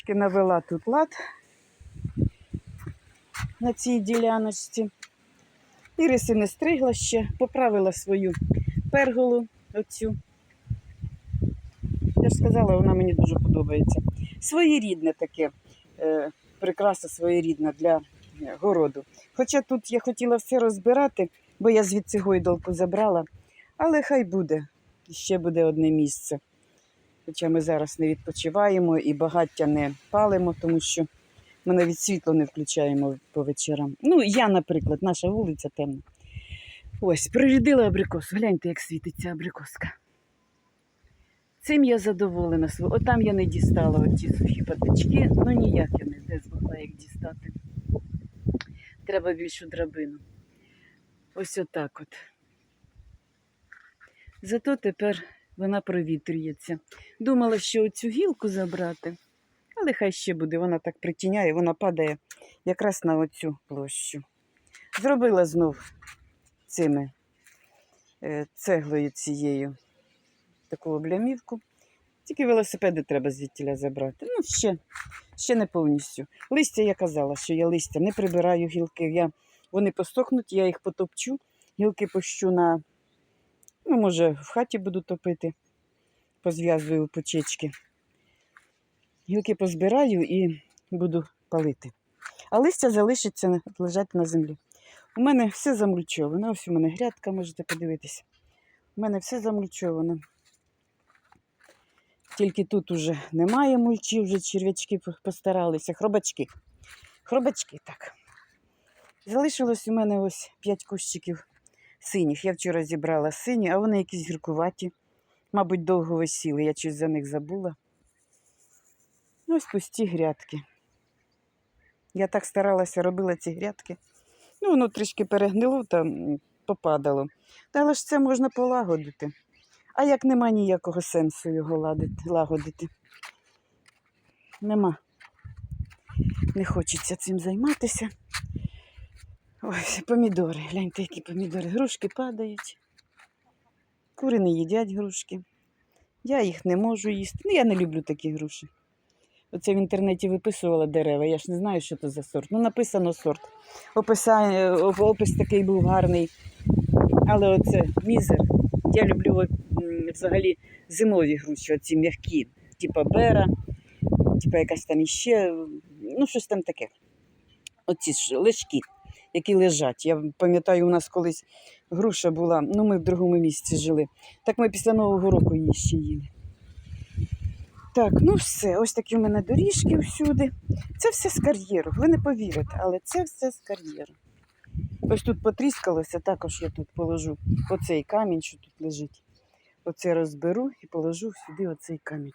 Трошки навела тут лад на цій діляночці. Іриси не стригла ще, поправила свою перголу оцю. Я ж сказала, вона мені дуже подобається. Своєрідне таке, е, прикраса своєрідна для е, городу. Хоча тут я хотіла все розбирати, бо я звідси гойдалку забрала, але хай буде. Ще буде одне місце. Хоча ми зараз не відпочиваємо і багаття не палимо, тому що ми навіть світло не включаємо по вечорам. Ну, я, наприклад, наша вулиця темна. Ось, прирядила абрикос. Гляньте, як світиться абрикоска. Цим я задоволена. Отам я не дістала оті сухі патички, ну ніяк я не змогла їх дістати. Треба більшу драбину. Ось отак от. Зато тепер вона провітрюється. Думала, що оцю гілку забрати, але хай ще буде, вона так притіняє, вона падає якраз на оцю площу. Зробила знов цими е, цеглою цією таку облямівку. Тільки велосипеди треба звідтіля забрати. Ну, ще, ще не повністю. Листя я казала, що я листя не прибираю гілки. Я, вони постохнуть, я їх потопчу, гілки пощу на, ну, може, в хаті буду топити, позв'язую почечки. Гілки позбираю і буду палити. А листя залишиться лежати на землі. У мене все замульчовано. Ось у мене грядка, можете подивитися. У мене все замульчовано. Тільки тут уже немає мульчі, вже черв'ячки постаралися. Хробачки. Хробачки, так. Залишилось у мене ось 5 кущиків синіх. Я вчора зібрала сині, а вони якісь гіркуваті. Мабуть, довго висіли, я щось за них забула. Ось пусті грядки. Я так старалася, робила ці грядки. Ну, воно трішки перегнило та попадало. Але ж це можна полагодити. А як нема ніякого сенсу його ладити, лагодити? Нема. Не хочеться цим займатися. Ось, помідори. Гляньте, які помідори. Грушки падають. Кури не їдять грушки. Я їх не можу їсти. Ну, я не люблю такі груші. Оце в інтернеті виписувала дерева. Я ж не знаю, що це за сорт. Ну, написано сорт. Описа... Опис такий був гарний. Але оце мізер. Я люблю взагалі зимові груші, оці м'які, типа бера, типа якась там іще, ну щось там таке. Оці ж лежки, які лежать. Я пам'ятаю, у нас колись груша була, ну ми в другому місці жили. Так ми після Нового року її ще їли. Так, ну все, ось такі в мене доріжки всюди. Це все з кар'єру. Ви не повірите, але це все з кар'єру. Ось тут потріскалося, також я тут положу оцей камінь, що тут лежить. Оце розберу і положу сюди оцей камінь.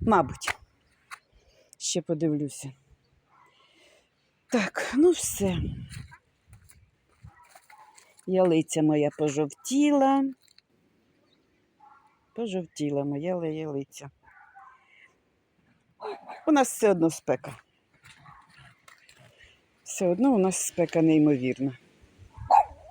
Мабуть, ще подивлюся. Так, ну все. Ялиця моя пожовтіла. Пожовтіла моя ли- ялиця. У нас все одно спека. Все одно у нас спека неймовірна.